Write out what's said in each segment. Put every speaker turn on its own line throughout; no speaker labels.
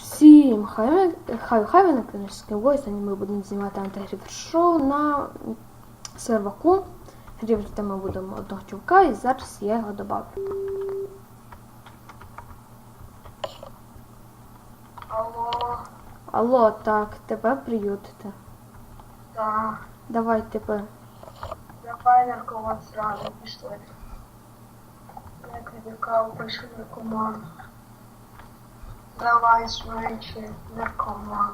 Всім хай хай хай ви на Скайвой, сьогодні ми будемо знімати антигрівер шоу на серваку. Грівати ми будемо одного чувака і зараз я його добавлю.
Алло,
Алло, так, тебе приютите.
да.
Давай тебе.
Давай наркоман сразу пішли. Я тобі каву пишу наркоман. Давай швидше, наркоман.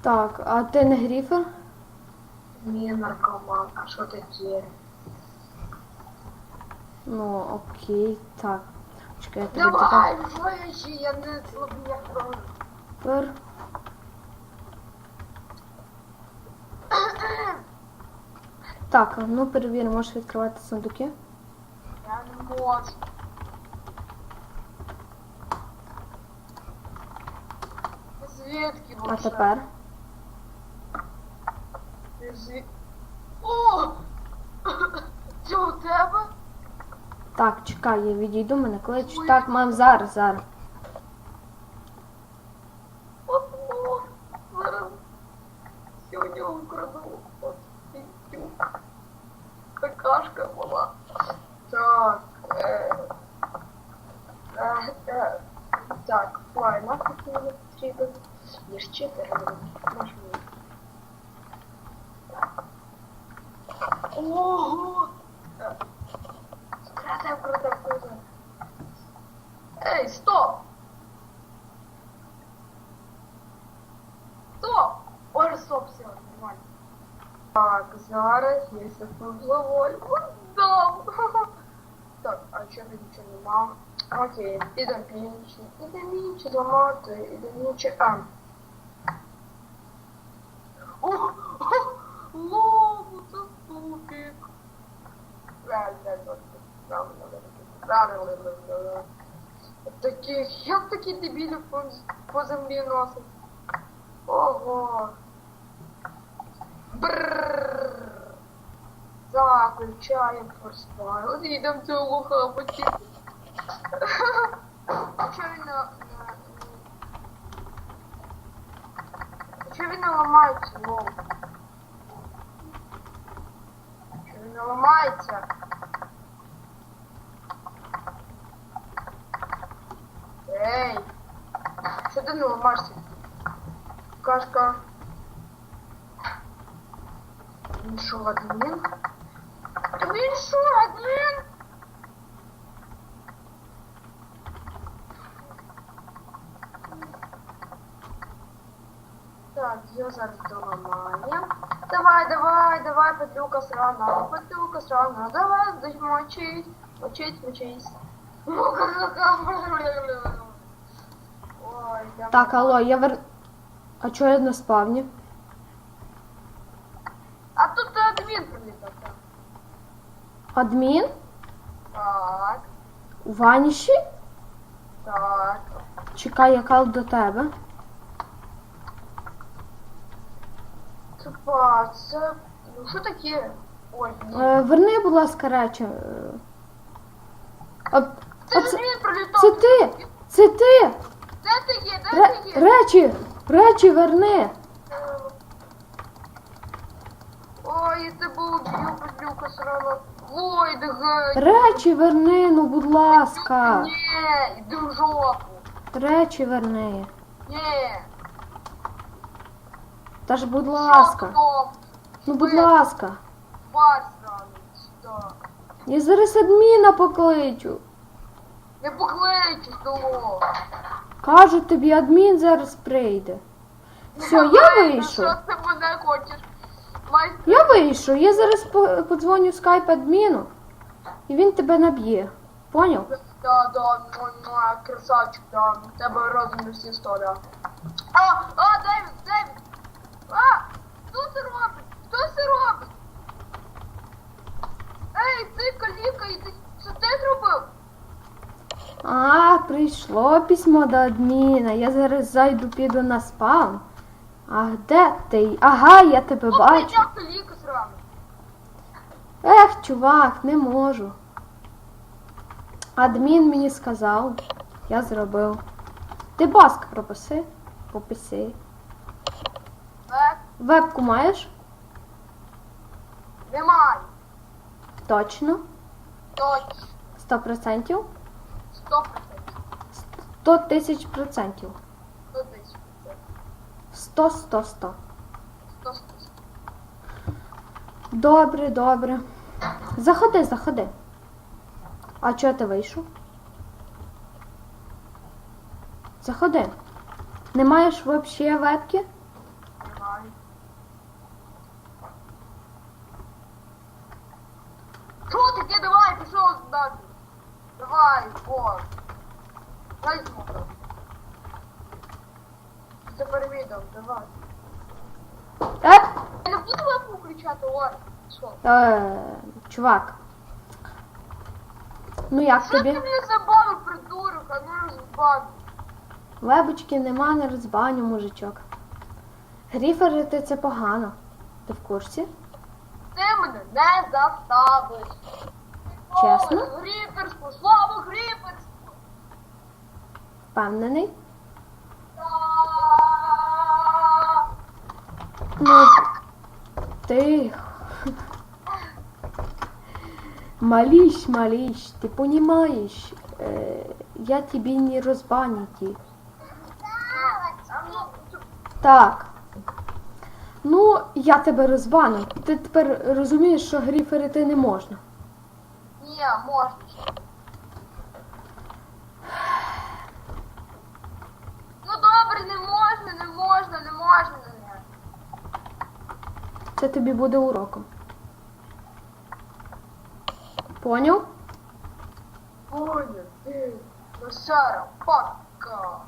Так, а ти не гріфер?
Ні, наркоман, а що таке?
Ну, окей, так. Чекай, я тобі
Давай, швидше, я не слабі
тепер. Так, ну перевіримо, можеш відкривати сундуки.
Я не можу. Звідки
А
вообще?
тепер?
Ти. О! Це у тебе?
Так, чекай, я відійду, мене кличуть. Так, мам, зараз, зараз.
Ого! Зараз. От піздюк. Какашка була. Так. Е, е, е, так, читер, наш мій. Ого! Вкрадем, вкрадем. Ей, стоп! Стоп! Ой, стоп, все, нормально. Так, зараз я повзловольку дам. Так, а чого нічого нема? Окей, ідемо пінчі. Ідемо інші ламати, ідемо інші. А. О, о, лову, це ступик. Таких, як такі дебілі по, по землі носить? Ого. Брррр. Так, включаємо форспайл. Йдемо цього хапати. Чого він не ламається, він не ламається? Ей! Що ти не ламаєшся? Кашка. Він що, адмін? Він що, адмін? Так, його зараз доламаємо. Давай, давай, давай, Петлюка срана, Петлюка срана, давай, дай мочить, мочить, мочить. Ой, давай.
Так, алло, я вер... А чого я на спавні?
А тут адмін прилітав. так.
Адмін?
Так,
У ваніші?
так.
Чекай, я кал до тебе.
Тупа, це... Ну що таке? Ой, ні.
Е, верни, будь ласка, речі. Е, А,
Це
а
ж
це,
адмін прилітав.
це ти! Це ти!
Де ти є? Де
Ре,
ти є?
речі! Речі верни!
Ой, я тебе уб'ю, подлюка срана. Ой, да гай.
Речі верни, ну будь ласка!
Ні, іди в жопу.
Речі верни.
Ні.
Та ж будь ласка. Ну будь ласка. Я зараз адміна покличу.
Не покличу, столо.
Кажу тобі, адмін зараз прийде. Все, я вийшов. Я вийшов, я зараз по- подзвоню скайп адміну, і він тебе наб'є. Поняв?
Да, да, ну, ну, красавчик, да. У тебе розум всі історія. А, а, Дейвід, Дейвід! А! Хто це робить? Хто це робить? Ей, ти каліка, іди. Це ти зробив?
А, прийшло письмо до адміна. Я зараз зайду, піду на спам. А де ти? Ага, я тебе
Хто
бачу.
прийняв каліку зрану?
Ех, чувак, не можу. Адмін мені сказав, я зробив. Ти баск прописи. Пописи. Вебку маєш?
немає.
Точно.
Точно.
100%?
100%.
100 тисяч процентів.
100 тисяч.
100, 100, 100.
100 100.
Добре, добре. Заходи, заходи. А чого ти вийшов? Заходи. Не маєш взагалі вебки?
Немає. Що таке? Давай, пішов нафіг. Давай, о. Дай звук. Це перевідом, давай.
Е,
Я не буду лапу кричати, Ор. Що?
е, чувак. Ну як
Що ти
тобі?
мене забавив, придурок, а ну розбавив.
Вебочки нема, не розбаню, мужичок. Гріферити це погано. Ти в курсі?
Ти мене не заставиш.
Чесно?
Ой, Гріперську, слава Гріперську!
Впевнений? Ну, тихо. Маліш, маліш, ти понімаєш, е, я тобі не розбаніті. Так. Ну, я тебе розбаню. Ти тепер розумієш, що гріферити не можна.
Ні, можна. Ну добре, не можна, не можна, не можна.
Це тобі буде уроком. Поняв?
Понял, ти, лошара, пака.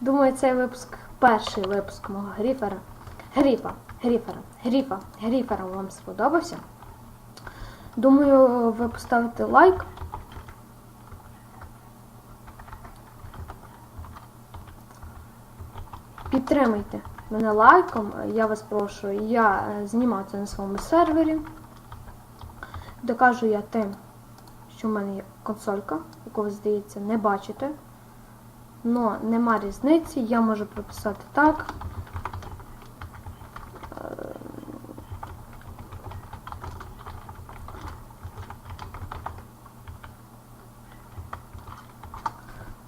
Думаю, цей випуск перший випуск мого гріфера. Гріфа, гріфера, гріфа, гріфера вам сподобався. Думаю, ви поставите лайк. Підтримайте мене лайком. Я вас прошу. Я е, знімаю це на своєму сервері. Докажу я тим, що в мене є консолька, яку ви, здається, не бачите. Но нема різниці, я можу прописати так.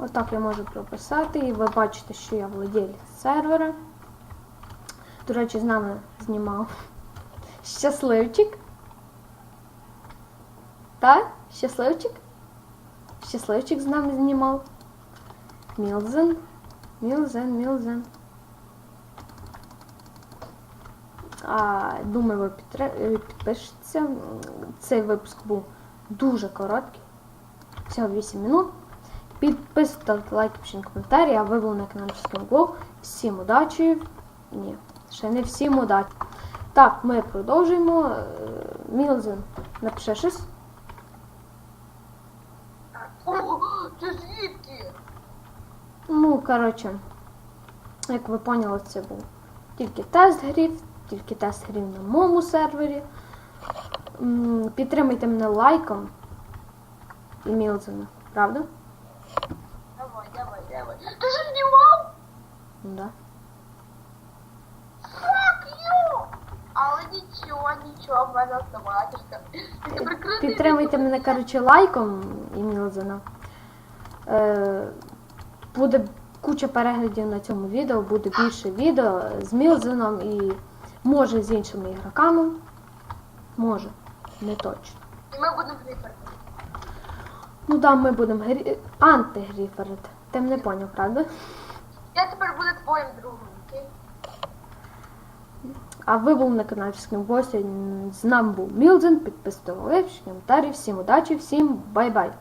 Отак я можу прописати, і ви бачите, що я владелець сервера. До речі, з нами знімав щасливчик. Так? Щасливчик? Щасливчик з нами знімав. Мілзен. Мілзен, Мілзен. А, думаю, ви е, підпишетеся. Цей випуск був дуже короткий. Всього 8 минут. Підписуйтесь, ставте лайки, пишіть коментарі, а ви були на Ческим Гол. Всім удачі. Ні, ще не всім удачі. Так, ми продовжуємо. Е, Мілзен напише щось.
О, ти звідки?
Ну, коротше, як ви поняли, це був тільки тест грів, тільки тест грів на моєму сервері. Підтримайте мене лайком і Мілзена, правда?
Давай, давай, давай. Ти ж знімав?
Ну, да.
Fuck you! Але нічого, нічого, в мене автоматичка.
Підтримайте мене, коротше, лайком і Мілзена. Е, буде куча переглядів на цьому відео, буде більше відео з Мілзеном і може з іншими ігроками. Може, не точно.
І ми будемо грифати.
Ну да, ми будемо грі... антигріферити. Ти мене поняв, правда?
Я тепер буду твоїм другом, окей?
А ви були на каналі Скім Гостя. З нами був Мілдзен, Підписуйте лайк, коментарі. Всім удачі, всім бай-бай.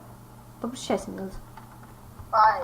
Попрощайся, Мілдзен.
Бай.